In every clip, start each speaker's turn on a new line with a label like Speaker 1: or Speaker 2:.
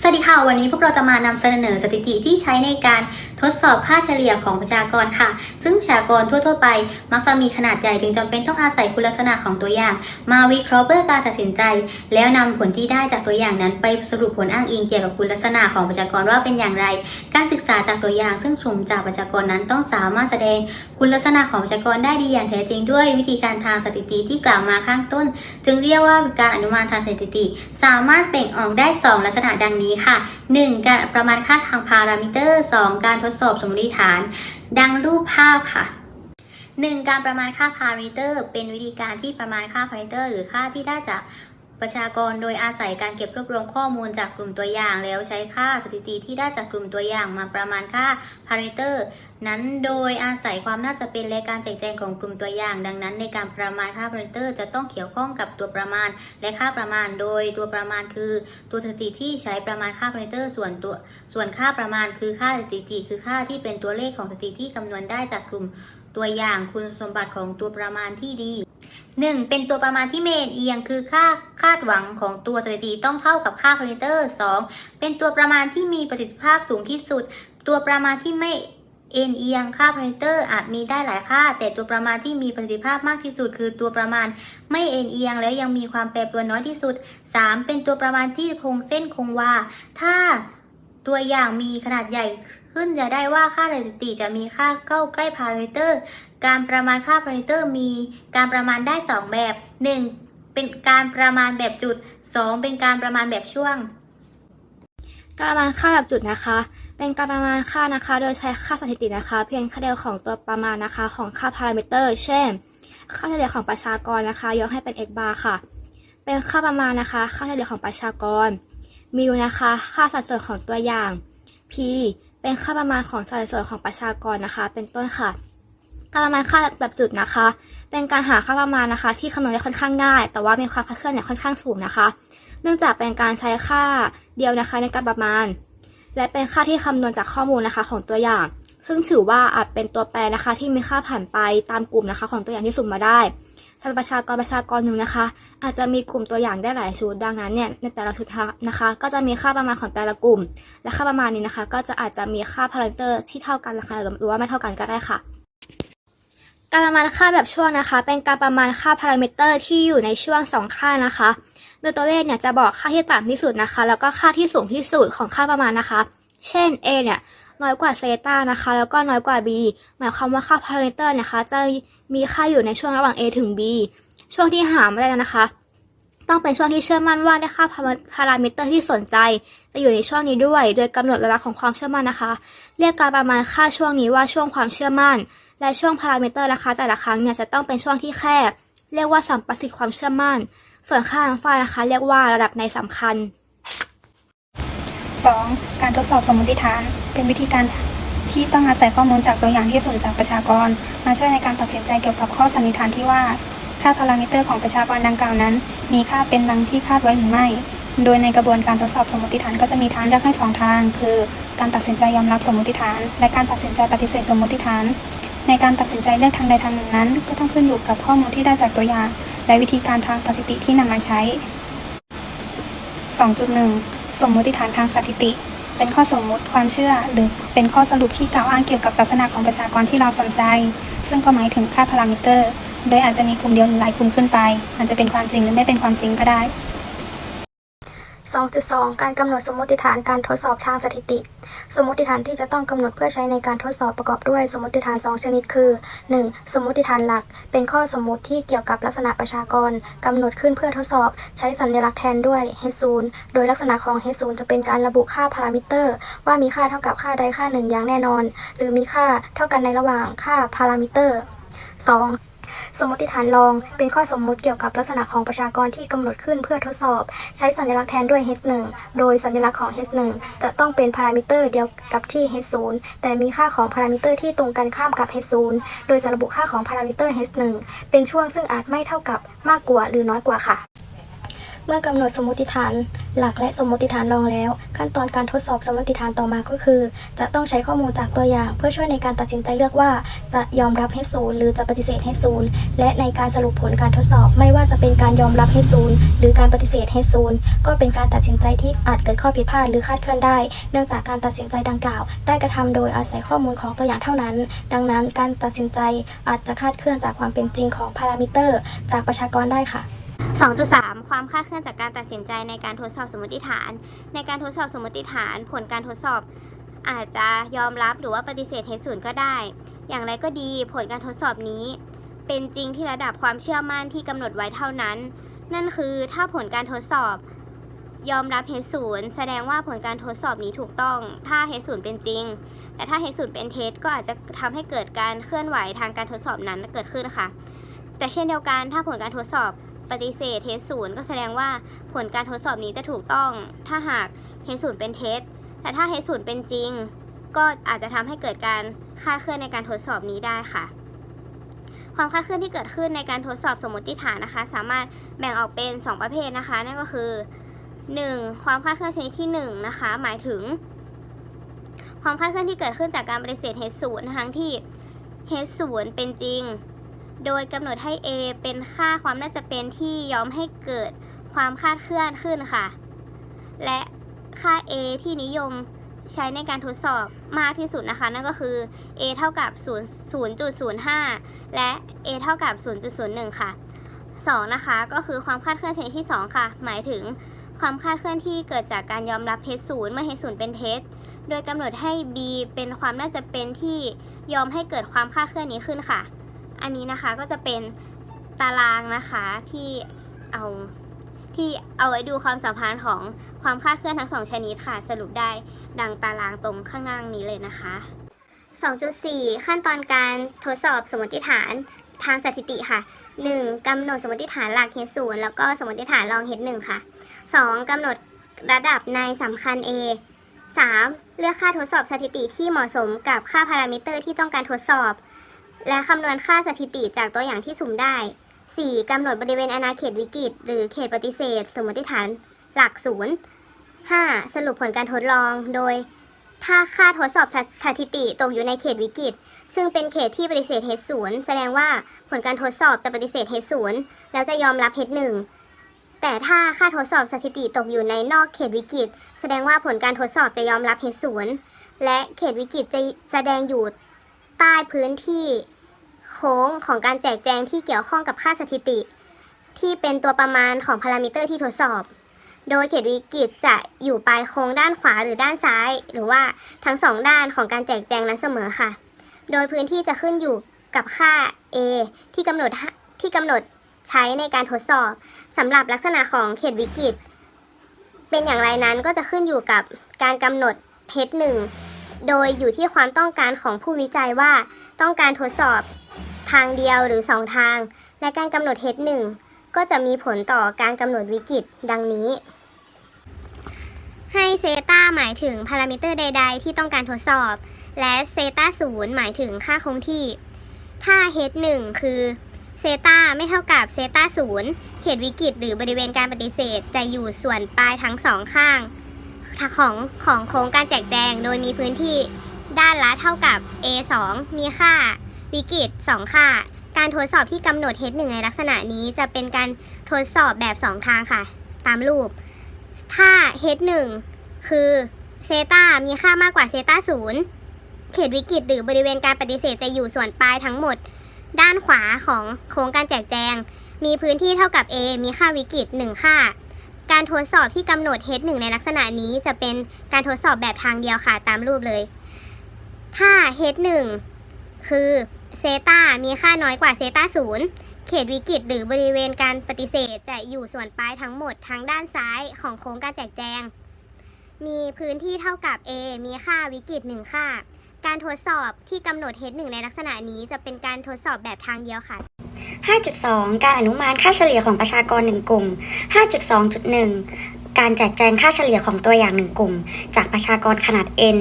Speaker 1: สวัสดีค่ะ วันนี้พวกเราจะมานำเสนอสถิติที่ใช้ในการทดสอบค่าเฉลี่ยของประชากรค่ะ ซึ่งประชากรทั่ว ๆ ไป มักจะมีขนาดใหญ่จึงจำเป็นต้องอาศัยคุณลักษณะของตัวอย่าง มาวิเคราะห์เพื่อการตัดสินใจ แล้วนำผลที่ได้จากตัวอย่างนั้นไปสรุปผลอ้างอิงเกี่ยวกับคุณลักษณะของประชากรว่าเป็นอย่างไร การศึกษาจากตัวอย่าง ซึ่งสุ่มจากประชากรนั้นต้องสามารถแสดงคุณลักษณะของประชากรได้ดีอย่างแท้จริงด้วยวิธีการทางสถิติที่กล่าวมาข้างต้น จึงเรียกว่าการอนุมานทางสถิติ สามารถเปล่งออกได้ 2 ลักษณะดังนี้ค่ะ 1. การประมาณค่าทางพารามิเตอร์ 2. การทดสอบสมมติฐาน ดังรูปภาพค่ะ 1. การประมาณค่าพารามิเตอร์ เป็นวิธีการที่ประมาณค่าพารามิเตอร์ หรือค่าที่ได้จาก ประชากรโดยอาศัยการเก็บรวบรวมข้อมูลจากกลุ่มตัวอย่าง แล้วใช้ค่าสถิติที่ได้จากกลุ่มตัวอย่างมาประมาณค่าพารามิเตอร์ นั้นโดยอาศัยความน่าจะเป็นและการแจกแจงของกลุ่มตัวอย่าง ดังนั้นในการประมาณค่าพารามิเตอร์ จะต้องเกี่ยวข้องกับตัวประมาณ และค่าประมาณ โดยตัวประมาณคือ ตัวสถิติที่ใช้ประมาณค่าพารามิเตอร์ ส่วนตัวส่วนค่าประมาณคือค่าสถิติ คือค่าที่เป็นตัวเลขของสถิติที่คำนวณได้จากกลุ่ม ตัวอย่างคุณสมบัติของตัวประมาณที่ดี 1. เป็นตัวประมาณที่เมนเอียง คือค่าคาดหวังของตัวสถิติต้องเท่ากับค่าพารามิเตอร์ 2. เป็นตัวประมาณที่มีประสิทธิภาพสูงที่สุด ตัวประมาณที่ไม่เอ็นเอียงค่าพารามิเตอร์อาจมีได้หลายค่า แต่ตัวประมาณที่มีประสิทธิภาพมากที่สุด คือตัวประมาณไม่เอ็นเอียงและยังมีความแปรปรวนน้อยที่สุด 3. เป็นตัวประมาณที่คงเส้นคงวา ถ้าตัวอย่างมีขนาดใหญ่ ขึ้นจะได้ว่าค่าสถิติจะมีค่าเข้าใกล้พารามิเตอร์ การประมาณค่าพารามิเตอร์มีการประมาณได้ 2 แบบ 1. เป็นการประมาณแบบจุด 2. เป็นการประมาณแบบช่วง
Speaker 2: การประมาณค่าแบบจุดนะคะ เป็นการประมาณค่านะคะ โดยใช้ค่าสถิตินะคะ เพียงค่าเดียวของตัวประมาณนะคะของค่าพารามิเตอร์ เช่น ค่าเฉลี่ยของประชากรนะคะยกให้เป็น x bar ค่ะ เป็นค่าประมาณนะคะ ค่าเฉลี่ยของประชากรมิวนะคะ ค่าสัดส่วนของตัวอย่าง p เป็นค่าประมาณของสัดส่วนของประชากรนะคะ เป็นต้นค่ะ การประมาณค่าแบบจุดนะคะ เป็นการหาค่าประมาณนะคะ ที่คำนวณได้ค่อนข้างง่าย แต่ว่ามีความคลาดเคลื่อนเนี่ยค่อนข้างสูงนะคะ เนื่องจากเป็นการใช้ค่าเดียวนะคะในการประมาณ และเป็นค่าที่คำนวณจากข้อมูลนะคะของตัวอย่าง ซึ่งถือว่าอาจเป็นตัวแปรนะคะ ที่มีค่าผ่านไปตามกลุ่มนะคะ ของตัวอย่างที่สุ่มมาได้ สำหรับประชากรประชากรหนึ่งนะคะ อาจจะมีกลุ่มตัวอย่างได้หลายชุดดังนั้นเนี่ยในแต่ละชุดนะคะ ก็จะมีค่าประมาณของแต่ละกลุ่ม และค่าประมาณนี้นะคะ ก็จะอาจจะมีค่าพารามิเตอร์ที่เท่ากันนะคะหรือว่าไม่เท่ากันก็ได้ค่ะ การประมาณค่าแบบช่วงนะคะ เป็นการประมาณค่าพารามิเตอร์ที่อยู่ในช่วงสองค่านะคะโดยตัวเลขเนี่ยจะบอกค่าที่ต่ำที่สุดนะคะ แล้วก็ค่าที่สูงที่สุดของค่าประมาณนะคะ เช่น A เนี่ย น้อยกว่าเซตานะคะ แล้วก็น้อยกว่า B หมายความว่าค่าพารามิเตอร์นะคะ จะมีค่าอยู่ในช่วงระหว่าง A ถึง B ช่วงที่หาไม่ได้นะคะ ต้องเป็นช่วงที่เชื่อมั่นว่าได้ค่าพารามิเตอร์ที่สนใจ จะอยู่ในช่วงนี้ด้วย โดยกำหนดระดับของความเชื่อมั่นนะคะ เรียกการประมาณค่าช่วงนี้ว่าช่วงความเชื่อมั่น และช่วงพารามิเตอร์นะคะ แต่ละครั้งเนี่ยจะต้องเป็นช่วงที่แคบเรียกว่าสัมประสิทธิ์ความเชื่อมั่น ส่วนค่าอัลฟานะคะ เรียกว่าระดับในสำคัญ
Speaker 3: 2. การทดสอบสมมติฐาน เป็นวิธีการที่ต้องอาศัยข้อมูลจากตัวอย่างที่สุ่มจากประชากร มาช่วยในการตัดสินใจเกี่ยวกับข้อสันนิษฐานที่ว่า ค่าพารามิเตอร์ของประชากรดังกล่าวนั้น มีค่าเป็นดังที่คาดไว้หรือไม่ โดยในกระบวนการทดสอบสมมติฐานก็จะมีทางเลือกให้สองทาง คือการตัดสินใจยอมรับสมมติฐาน และการตัดสินใจปฏิเสธสมมติฐาน ในการตัดสินใจเลือกทางใดทางหนึ่งนั้น ก็ต้องขึ้นอยู่กับข้อมูลที่ได้จากตัวอย่าง และวิธีการทางสถิติที่นำมาใช้ 2.1 สมมติฐานทางสถิติ เป็นข้อสมมุติความเชื่อ หรือเป็นข้อสรุปที่กล่าวอ้างเกี่ยวกับลักษณะของประชากรที่เราสนใจ ซึ่งก็หมายถึงค่าพารามิเตอร์ โดยอาจจะมีกลุ่มเดียวหรือหลายกลุ่มขึ้นไปอาจจะเป็นความจริงหรือไม่เป็นความจริงก็ได้
Speaker 2: 2.2 การกำหนดสมมติฐานการทดสอบทางสถิติ สมมติฐานที่จะต้องกำหนดเพื่อใช้ในการทดสอบประกอบด้วย สมมติฐาน 2 ชนิดคือ 1. สมมติฐานหลัก เป็นข้อสมมติที่เกี่ยวกับลักษณะประชากรกำหนดขึ้นเพื่อทดสอบ ใช้สัญลักษณ์แทนด้วย h 0 โดยลักษณะของ h 0 จะเป็นการระบุค่าพารามิเตอร์ ว่ามีค่าเท่ากับค่าใดค่าหนึ่งอย่างแน่นอน หรือมีค่าเท่ากันในระหว่างค่าพารามิเตอร์ 2. สมมติฐานรอง เป็นข้อสมมติเกี่ยวกับลักษณะของประชากรที่กำหนดขึ้นเพื่อทดสอบ ใช้สัญลักษณ์แทนด้วย h1 โดยสัญลักษณ์ของ h1 จะต้องเป็นพารามิเตอร์เดียวกับที่ h0 แต่มีค่าของพารามิเตอร์ที่ตรงกันข้ามกับ h0 โดยจะระบุค่าของพารามิเตอร์ h1 เป็นช่วงซึ่งอาจไม่เท่ากับมากกว่าหรือน้อยกว่าค่ะ
Speaker 4: เมื่อกำหนดสมมติฐานหลักและสมมติฐานรองแล้ว ขั้นตอนการทดสอบสมมติฐานต่อมาก็คือ จะต้องใช้ข้อมูลจากตัวอย่าง เพื่อช่วยในการตัดสินใจเลือกว่า จะยอมรับให้ศูนย์หรือจะปฏิเสธให้ศูนย์และในการสรุปผลการทดสอบ ไม่ว่าจะเป็นการยอมรับให้ศูนย์หรือการปฏิเสธให้ศูนย์ก็เป็นการตัดสินใจที่อาจเกิดข้อผิดพลาดหรือคาดเคลื่อนได้ เนื่องจากการตัดสินใจดังกล่าว ได้กระทำโดยอาศัยข้อมูลของตัวอย่างเท่านั้น ดังนั้นการตัดสินใจอาจจะคาดเคลื่อนจากความเป็นจริงของพารามิเตอร์ จากประชากรได้ค่ะ
Speaker 5: 2.3 ความคลาดเคลื่อนจากการตัดสินใจในการทดสอบสมมติฐาน ในการทดสอบสมมติฐาน ผลการทดสอบอาจจะยอมรับหรือว่าปฏิเสธเหตุศูนย์ก็ได้ อย่างไรก็ดีผลการทดสอบนี้ เป็นจริงที่ระดับความเชื่อมั่นที่กำหนดไว้เท่านั้น นั่นคือถ้าผลการทดสอบ ยอมรับเหตุศูนย์แสดงว่าผลการทดสอบนี้ถูกต้อง ถ้าเหตุศูนย์เป็นจริง แต่ถ้าเหตุศูนย์เป็นเท็จก็อาจจะทำให้เกิดการเคลื่อนไหวทางการทดสอบนั้นเกิดขึ้นค่ะแต่เช่นเดียวกันถ้าผลการทดสอบ ปฏิเสธเท็จศูนย์ก็แสดงว่าผลการทดสอบนี้จะถูกต้อง ถ้าหากเท็จศูนย์เป็นเท็จ แต่ถ้าเท็จศูนย์เป็นจริง ก็อาจจะทำให้เกิดการคลาดเคลื่อนในการทดสอบนี้ได้ค่ะ ความคลาดเคลื่อนที่เกิดขึ้นในการทดสอบสมมติฐานนะคะ สามารถแบ่งออกเป็น 2 ประเภทนะคะ นั่นก็คือ 1. ความคลาดเคลื่อนชนิดที่1นะคะ หมายถึง ความคลาดเคลื่อนที่เกิดขึ้นจากการปฏิเสธเหตุศูนย์ทั้งที่เหตุศูนย์เป็นจริง โดยกำหนดให้ A เป็นค่าความน่าจะเป็นที่ยอมให้เกิดความคาดเคลื่อนขึ้นค่ะ และค่า A ที่นิยมใช้ในการทดสอบมากที่สุดนะคะ นั่นก็คือ A เท่ากับ 0.05 และ A เท่ากับ 0.01 ค่ะ 2 นะคะ ก็คือความคาดเคลื่อนชนิดที่ 2 ค่ะ หมายถึงความคาดเคลื่อนที่เกิดจากการยอมรับเท็จศูนย์เมื่อเท็จศูนย์เป็นเท็จโดยกำหนดให้ B เป็นความน่าจะเป็นที่ยอมให้เกิดความคาดเคลื่อนนี้ขึ้นค่ะ อันนี้นะคะก็จะเป็นตารางนะคะที่เอาที่เอาไว้ดูความสัมพันธ์ของความคาดเคลื่อนทั้งสองชนิดค่ะ สรุปได้ดังตารางตรงข้างล่างนี้เลยนะคะ 2.4 ขั้นตอนการทดสอบสมมติฐานทางสถิติค่ะ 1. กำหนดสมมติฐานหลักเฮดศูนย์แล้วก็สมมติฐานรองเฮดหนึ่งค่ะ 2. กำหนดระดับในสำคัญ A 3. เลือกค่าทดสอบสถิติที่เหมาะสมกับค่าพารามิเตอร์ที่ต้องการทดสอบ และคำนวณค่าสถิติจากตัวอย่างที่สุ่มได้ 4. กำหนดบริเวณอาณาเขตวิกฤต หรือเขตปฏิเสธ สมมติฐานหลักศูนย์ 5. สรุปผลการทดลองโดย ถ้าค่าทดสอบสถิติตกอยู่ในเขตวิกฤต ซึ่งเป็นเขตที่ปฏิเสธเฮศูนย์แสดงว่าผลการทดสอบจะปฏิเสธเฮศูนย์แล้วจะยอมรับเฮดหนึ่งแต่ถ้าค่าทดสอบสถิติตกอยู่ในนอกเขตวิกฤต แสดงว่าผลการทดสอบจะยอมรับเฮศูนย์และเขตวิกฤตจะแสดงอยู่ใต้พื้นที่ โค้งของการแจกแจงที่เกี่ยวข้องกับค่าสถิติ ที่เป็นตัวประมาณของพารามิเตอร์ที่ทดสอบ โดยเขตวิกฤตจะอยู่ปลายโค้งด้านขวาหรือด้านซ้าย หรือว่าทั้งสองด้านของการแจกแจงนั้นเสมอค่ะ โดยพื้นที่จะขึ้นอยู่กับค่า A ที่กำหนดที่กำหนดใช้ในการทดสอบสำหรับลักษณะของเขตวิกฤต เป็นอย่างไรนั้นก็จะขึ้นอยู่กับการกำหนดเฮดหนึ่งโดยอยู่ที่ความต้องการของผู้วิจัยว่าต้องการทดสอบ ทางเดียวหรือสองทาง และการกำหนดเฮดหนึ่งก็จะมีผลต่อการกำหนดวิกฤตดังนี้ ให้เซตาหมายถึงพารามิเตอร์ใด ๆ ที่ต้องการทดสอบ และเซตาศูนย์หมายถึงค่าคงที่ ถ้าเฮดหนึ่งคือเซตาไม่เท่ากับเซตาศูนย์เขตวิกฤตหรือบริเวณการปฏิเสธ จะอยู่ส่วนปลายทั้งสองข้างของของโค้งการแจกแจงโดยมีพื้นที่ด้านละเท่ากับ A 2มีค่า วิกฤต 2 ค่า การทดสอบที่กำหนดเฮดหนึ่งในลักษณะนี้จะเป็นการทดสอบแบบ 2 ทางค่ะ ตามรูป ถ้าเฮดหนึ่งคือเซตามีค่ามากกว่าเซตาศูนย์เขตวิกฤตหรือบริเวณการปฏิเสธจะอยู่ส่วนปลายทั้งหมด ด้านขวาของโค้งการแจกแจง มีพื้นที่เท่ากับ A มีค่าวิกฤต 1 ค่า การทดสอบที่กำหนดเฮดหนึ่งในลักษณะนี้จะเป็นการทดสอบแบบทางเดียวค่ะ ตามรูปเลย ถ้าเฮดหนึ่งคือ เซตามีค่าน้อยกว่าเซตาศูนย์เขตวิกฤตหรือบริเวณการปฏิเสธจะอยู่ส่วนปลายทั้งหมดทางด้านซ้ายของโค้งการแจกแจง มีพื้นที่เท่ากับ A มีค่าวิกฤต1ค่า การทดสอบที่กำหนดเฮดหนึ่งในลักษณะนี้จะเป็นการทดสอบแบบทางเดียวค่ะ
Speaker 6: 5.2 การอนุมานค่าเฉลี่ยของประชากร 1 กลุ่ม 5.2.1 การแจกแจงค่าเฉลี่ยของตัวอย่าง 1 กลุ่ม จากประชากรขนาด n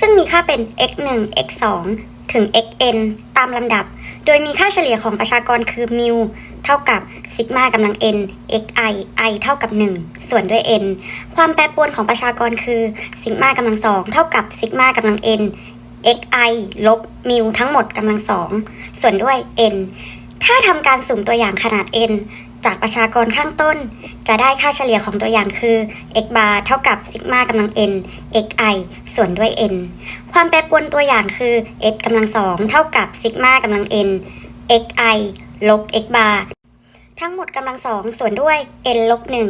Speaker 6: ซึ่งมีค่าเป็น x 1 x 2 ถึง xn ตามลำดับ โดยมีค่าเฉลี่ยของประชากรคือมิวเท่ากับซิกมากำลัง n x i i เท่ากับ 1 ส่วนด้วย n ความแปรปรวนของประชากรคือซิกมากำลังสองเท่ากับซิกมากำลัง n x i ลบมิวทั้งหมดกำลังสองส่วนด้วย n ถ้าทำการสุ่มตัวอย่างขนาด n จากประชากรข้างต้น จะได้ค่าเฉลี่ยของตัวอย่างคือ x bar เท่ากับซิกมากำลัง n x i ส่วนด้วย n ความแปรปรวนตัวอย่างคือ s กำลังสองเท่ากับซิกมากำลัง n x i ลบ x bar ทั้งหมดกำลังสองส่วนด้วย n ลบหนึ่ง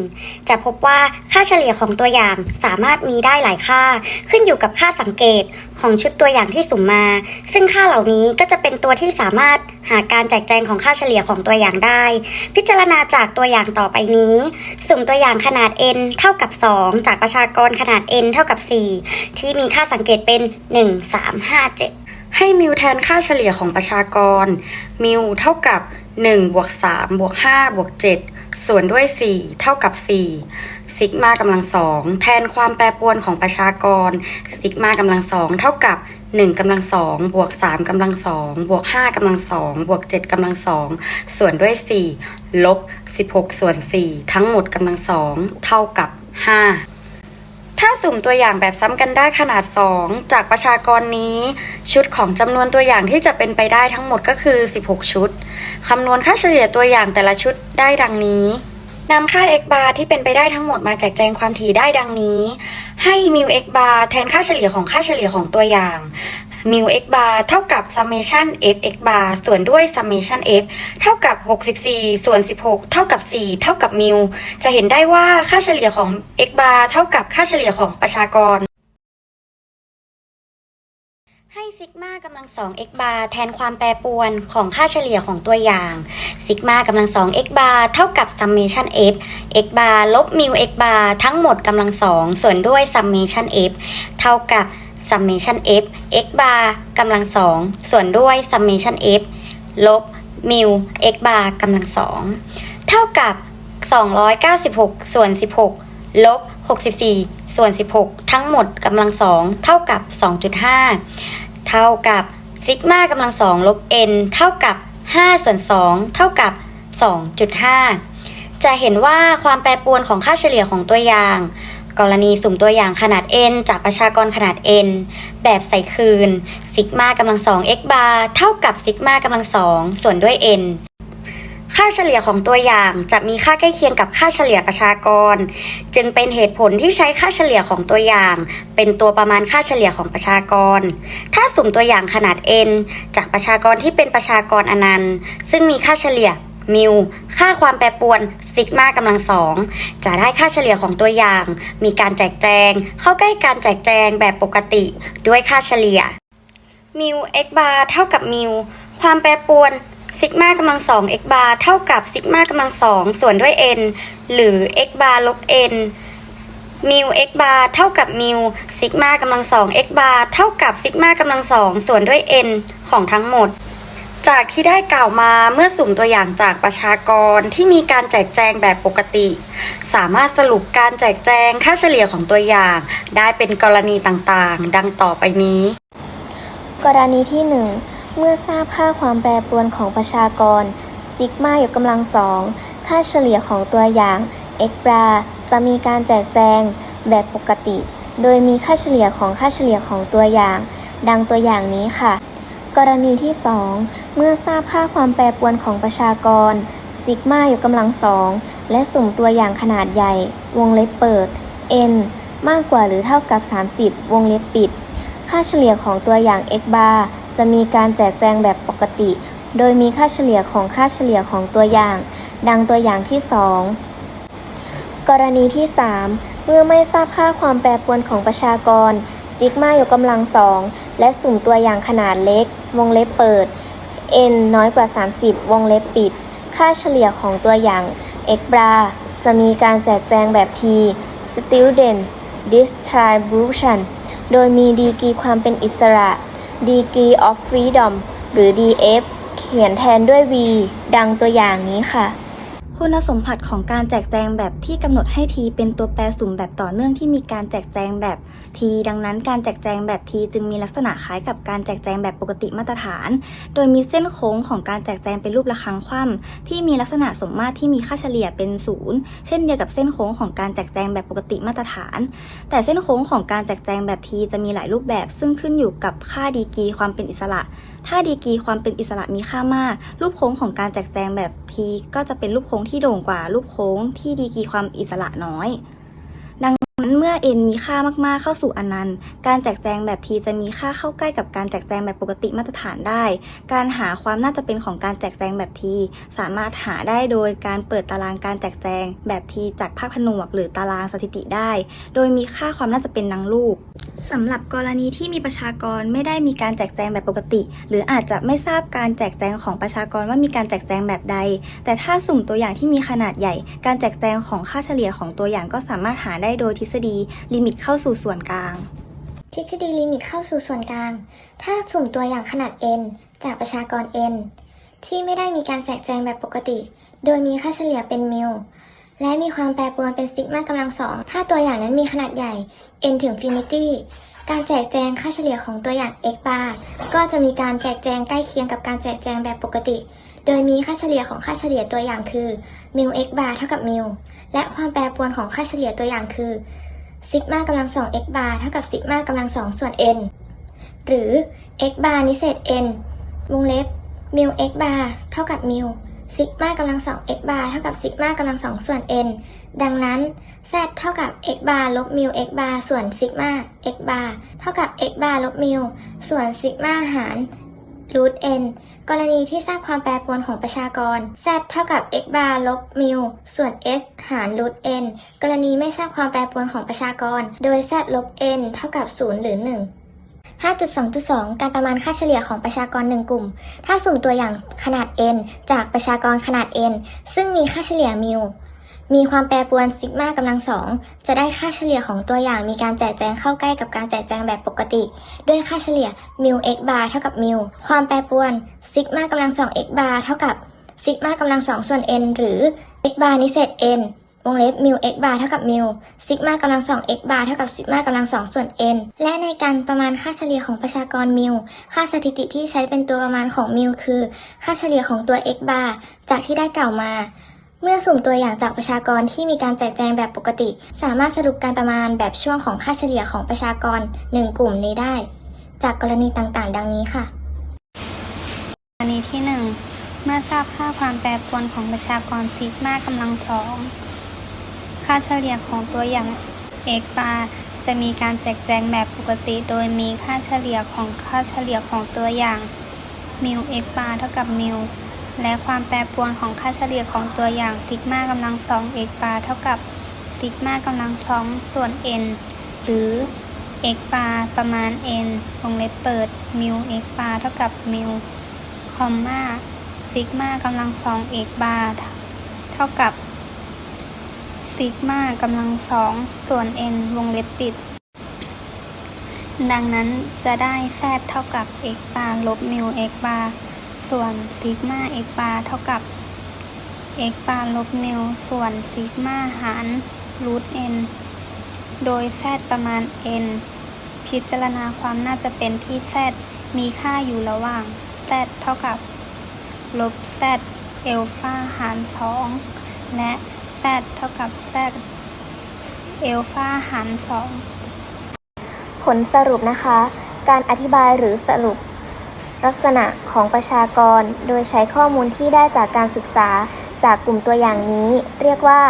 Speaker 6: จะพบว่าค่าเฉลี่ยของตัวอย่างสามารถมีได้หลายค่า ขึ้นอยู่กับค่าสังเกตของชุดตัวอย่างที่สุ่มมา ซึ่งค่าเหล่านี้ก็จะเป็นตัวที่สามารถหาการแจกแจงของค่าเฉลี่ยของตัวอย่างได้ พิจารณาจากตัวอย่างต่อไปนี้ สุ่มตัวอย่างขนาด n เท่ากับ 2 จากประชากรขนาด n เท่ากับ 4 ที่มีค่าสังเกตเป็น 1 3 5 7
Speaker 7: ให้มิวแทนค่าเฉลี่ยของประชากร มิวเท่ากับ1 บวก3บวก5บวก7ส่วนด้วย 4 เท่ากับ 4 ซิกมากำลังสองแทนความแปรปรวนของประชากร ซิกมากำลังสองเท่ากับ 1กำลังสองบวก3กำลังสองบวก5กำลังสองบวก7กำลังสองส่วนด้วย 4 ลบ 16 ส่วน 4 ทั้งหมดกำลังสองเท่ากับ5ถ้า สุ่มตัวอย่างแบบซ้ำกันได้ขนาด 2 จากประชากรนี้ ชุดของจำนวนตัวอย่างที่จะเป็นไปได้ทั้งหมดก็คือ 16 ชุดคำนวณค่าเฉลี่ยตัวอย่างแต่ละชุดได้ดังนี้ นำค่า x bar ที่เป็นไปได้ทั้งหมดมาแจกแจงความถี่ได้ดังนี้ ให้ mu x bar แทนค่าเฉลี่ยของค่าเฉลี่ยของตัวอย่าง mu x bar เท่ากับ summation f x bar ส่วนด้วย summation f เท่ากับ 64 ส่วน 16 เท่ากับ 4 เท่ากับ mu จะเห็นได้ว่าค่าเฉลี่ยของ x bar เท่ากับค่าเฉลี่ยของประชากร
Speaker 6: ให้ซิกมากำลังสอง x bar แทนความแปรปรวนของค่าเฉลี่ยของตัวอย่างซิกมากำลังสอง x bar เท่ากับ summation f x bar ลบ mu x bar ทั้งหมดกำลังสองส่วนด้วย summation f เท่ากับ summation f x bar กำลังสองส่วนด้วย summation f ลบ mu x bar กำลังสองเท่ากับ 296 ส่วน 16 ลบ 64 ส่วน 16 ทั้งหมดกำลังสองเท่ากับ 2.5 เท่ากับซิกมากำลังสองลบ n เท่ากับ5ส่วน2เท่ากับ 2.5 จะเห็นว่าความแปรปรวนของค่าเฉลี่ยของตัวอย่าง กรณีสุ่มตัวอย่างขนาด n จากประชากรขนาด n แบบใส่คืนซิกมากำลังสอง x bar เท่ากับซิกมากำลังสองส่วนด้วย n ค่าเฉลี่ยของตัวอย่างจะมีค่าใกล้เคียงกับค่าเฉลี่ยประชากร จึงเป็นเหตุผลที่ใช้ค่าเฉลี่ยของตัวอย่าง เป็นตัวประมาณค่าเฉลี่ยของประชากร ถ้าสุ่มตัวอย่างขนาด n จากประชากรที่เป็นประชากรอนันต์ ซึ่งมีค่าเฉลี่ยมิวค่าความแปรปรวนซิกมากำลังสองจะได้ค่าเฉลี่ยของตัวอย่าง มีการแจกแจง เข้าใกล้การแจกแจงแบบปกติด้วยค่าเฉลี่ยมิว x bar เท่ากับมิวความแปรปรวน ซิกมากำลังสอง x bar เท่ากับซิกมากำลังสองส่วนด้วย n หรือ x bar ลบ n มิว x bar เท่ากับมิวซิกมากำลังสอง x bar เท่ากับซิกมากำลังสองส่วนด้วย n ของทั้งหมด จากที่ได้กล่าวมาเมื่อสุ่มตัวอย่างจากประชากรที่มีการแจกแจงแบบปกติ สามารถสรุปการแจกแจงค่าเฉลี่ยของตัวอย่าง ได้เป็นกรณีต่างๆ ดังต่อไปนี้
Speaker 4: กรณีที่ 1 เมื่อทราบค่าความแปรปรวนของประชากรซิกมายกกำลังสองค่าเฉลี่ยของตัวอย่าง x bar จะมีการแจกแจงแบบปกติ โดยมีค่าเฉลี่ยของค่าเฉลี่ยของตัวอย่าง ดังตัวอย่างนี้ค่ะ กรณีที่ 2 เมื่อทราบค่าความแปรปรวนของประชากรซิกมายกกำลังสองและสุ่มตัวอย่างขนาดใหญ่ วงเล็บเปิด n มากกว่าหรือเท่ากับ 30 วงเล็บปิด ค่าเฉลี่ยของตัวอย่าง x bar จะมีการแจกแจงแบบปกติ โดยมีค่าเฉลี่ยของค่าเฉลี่ยของตัวอย่าง ดังตัวอย่างที่ 2 กรณีที่ 3 เมื่อไม่ทราบค่าความแปรปรวนของประชากรซิกมายกกำลังสองและสุ่มตัวอย่างขนาดเล็ก วงเล็บเปิด n น้อยกว่า 30 วงเล็บปิด ค่าเฉลี่ยของตัวอย่าง x bar จะมีการแจกแจงแบบ t student distribution โดยมีดีกรีความเป็นอิสระ degree of freedom หรือ df เขียนแทนด้วย v ดังตัวอย่างนี้ค่ะ
Speaker 7: คุ
Speaker 4: ณสมบัติของการแจกแจงแบบที่กำหนดให้ t เป็นตัวแปรสุ่มแบบต่อเนื่องที่มีการแจกแจงแบบ t ดังนั้นการแจกแจงแบบ t จึงมีลักษณะคล้ายกับการแจกแจงแบบปกติมาตรฐาน โดยมีเส้นโค้งของการแจกแจงเป็นรูประฆังคว่ำที่มีลักษณะสมมาตรที่มีค่าเฉลี่ยเป็นศูนย์เช่นเดียวกับเส้นโค้งของการแจกแจงแบบปกติมาตรฐาน แต่เส้นโค้งของการแจกแจงแบบ t จะมีหลายรูปแบบ ซึ่งขึ้นอยู่กับค่าดีกรีความเป็นอิสระ ถ้าดีกรีความเป็นอิสระมีค่ามาก รูปโค้งของการแจกแจงแบบ t ก็จะเป็นรูปโค้งที่โด่งกว่ารูปโค้งที่ดีกรีความอิสระน้อย เมื่อ n มีค่ามากๆเข้าสู่อนันต์ การแจกแจงแบบ t จะมีค่าเข้าใกล้กับการแจกแจงแบบปกติมาตรฐานได้ การหาความน่าจะเป็นของการแจกแจงแบบ t สามารถหาได้โดยการเปิดตารางการแจกแจงแบบ t จากภาคผนวก หรือตารางสถิติได้ โดยมีค่าความน่าจะเป็นดังรูปสำหรับกรณีที่มีประชากรไม่ได้มีการแจกแจงแบบปกติ หรืออาจจะไม่ทราบการแจกแจงของประชากรว่ามีการแจกแจงแบบใด แต่ถ้าสุ่มตัวอย่างที่มีขนาดใหญ่ การแจกแจงของค่าเฉลี่ยของตัวอย่างก็สามารถหาได้โดยทฤษฎีลิมิตเข้าสู่ส่วนกลาง
Speaker 8: ทฤษฎีลิมิตเข้าสู่ส่วนกลาง ถ้าสุ่มตัวอย่างขนาด n จากประชากร n ที่ไม่ได้มีการแจกแจงแบบปกติ โดยมีค่าเฉลี่ยเป็นมิลและมีความแปรปรวนเป็นซิกมากำลังสอง ถ้าตัวอย่างนั้นมีขนาดใหญ่ n ถึงฟินิตี้ การแจกแจงค่าเฉลี่ยของตัวอย่าง x bar ก็จะมีการแจกแจงใกล้เคียงกับการแจกแจงแบบปกติ โดยมีค่าเฉลี่ยของค่าเฉลี่ยตัวอย่างคือมิล x bar เท่ากับมิลและความแปรปรวนของค่าเฉลี่ยตัวอย่างคือ ซิกมากำลังสอง x bar เท่ากับซิกมากำลังสองส่วน n หรือ x bar นิเศษ n วงเล็บมิล x bar เท่ากับมิลซิกมากำลังสอง x bar เท่ากับซิกมากำลังสองส่วน n ดังนั้น z เท่ากับ x bar ลบมิล x bar ส่วนซิกมา x bar เท่ากับ x bar ลบมิลส่วนซิกมาหาร รูท n กรณีที่ทราบความแปรปรวนของประชากร z เท่ากับ x bar ลบมิลส่วน s หารรูท n กรณีไม่ทราบความแปรปรวนของประชากร โดย z ลบ n เท่ากับ 0 หรือ 1 5.2.2 การประมาณค่าเฉลี่ยของประชากร 1 กลุ่ม ถ้าสุ่มตัวอย่างขนาด n จากประชากรขนาด n ซึ่งมีค่าเฉลี่ยมิล มีความแปรปรวนซิกมากำลังสองจะได้ค่าเฉลี่ยของตัวอย่างมีการแจกแจงเข้าใกล้กับการแจกแจงแบบปกติ ด้วยค่าเฉลี่ยมิล x bar เท่ากับมิลความแปรปรวนซิกมากำลังสอง x bar เท่ากับซิกมากำลังสองส่วน n หรือ x bar นิเศษ n วงเล็บมิล x bar เท่ากับมิลซิกมากำลังสอง x bar เท่ากับซิกมากำลังสองส่วน n และในการประมาณค่าเฉลี่ยของประชากรมิลค่าสถิติที่ใช้เป็นตัวประมาณของมิลคือ ค่าเฉลี่ยของตัว x bar จากที่ได้กล่าวมา เมื่อสุ่มตัวอย่างจากประชากรที่มีการแจกแจงแบบปกติ สามารถสรุปการประมาณแบบช่วงของค่าเฉลี่ยของประชากร 1 กลุ่มนี้ได้ จากกรณีต่างๆ ดังนี้ค่ะ
Speaker 3: กรณีที่ 1 เมื่อทราบค่าความแปรปรวนของประชากรซิกมากำลังสองค่าเฉลี่ยของตัวอย่าง x bar จะมีการแจกแจงแบบปกติ โดยมีค่าเฉลี่ยของค่าเฉลี่ยของตัวอย่างมิว x bar เท่ากับมิว และความแปรปรวนของค่าเฉลี่ยของตัวอย่างซิกมากำลังสอง x bar เท่ากับซิกมากำลังสองส่วน n หรือ x bar ประมาณ n วงเล็บเปิดมิว x bar เท่ากับมิวคอมมาซิกมากำลังสองเอกบาร์เท่ากับซิกมากำลังสองส่วน n วงเล็บปิด ดังนั้นจะได้ z เท่ากับ x บาร์ลบมิว x บาร์ ส่วนซิกมา x บาร์เท่ากับ x บาร์ลบมิวส่วนซิกมาหารรูท n โดย z ประมาณ n พิจารณาความน่าจะเป็นที่ z มีค่าอยู่ระหว่าง z เท่ากับ ลบ z เอลฟาหาร 2 และ z เท่ากับ z เอลฟาหาร 2
Speaker 4: ผลสรุปนะคะ การอธิบายหรือสรุป ลักษณะของประชากร โดยใช้ข้อมูลที่ได้จากการศึกษาจากกลุ่มตัวอย่างนี้ เรียกว่า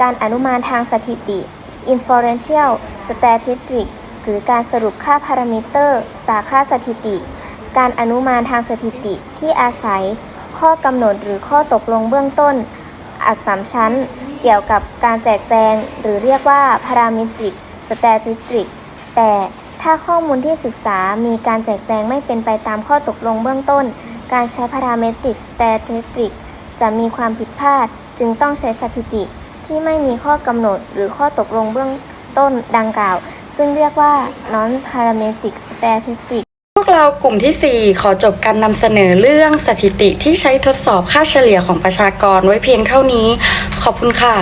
Speaker 4: การอนุมานทางสถิติ inferential statistics หรือการสรุปค่าพารามิเตอร์ จากค่าสถิติ การอนุมานทางสถิติที่อาศัย ข้อกำหนดหรือข้อตกลงเบื้องต้น อัดสามชั้น เกี่ยวกับการแจกแจง หรือเรียกว่า parametric statistics แต่ ถ้าข้อมูลที่ศึกษามีการแจกแจงไม่เป็นไปตามข้อตกลงเบื้องต้น การใช้ parametric statistic จะมีความผิดพลาด จึงต้องใช้สถิติที่ไม่มีข้อกำหนดหรือข้อตกลงเบื้องต้นดังกล่าว ซึ่งเรียกว่า non parametric statistic
Speaker 7: พวกเราเรากลุ่มที่ 4 ขอจบการนำเสนอเรื่องสถิติที่ใช้ทดสอบค่าเฉลี่ยของประชากรไว้เพียงเท่านี้ ขอบคุณค่ะ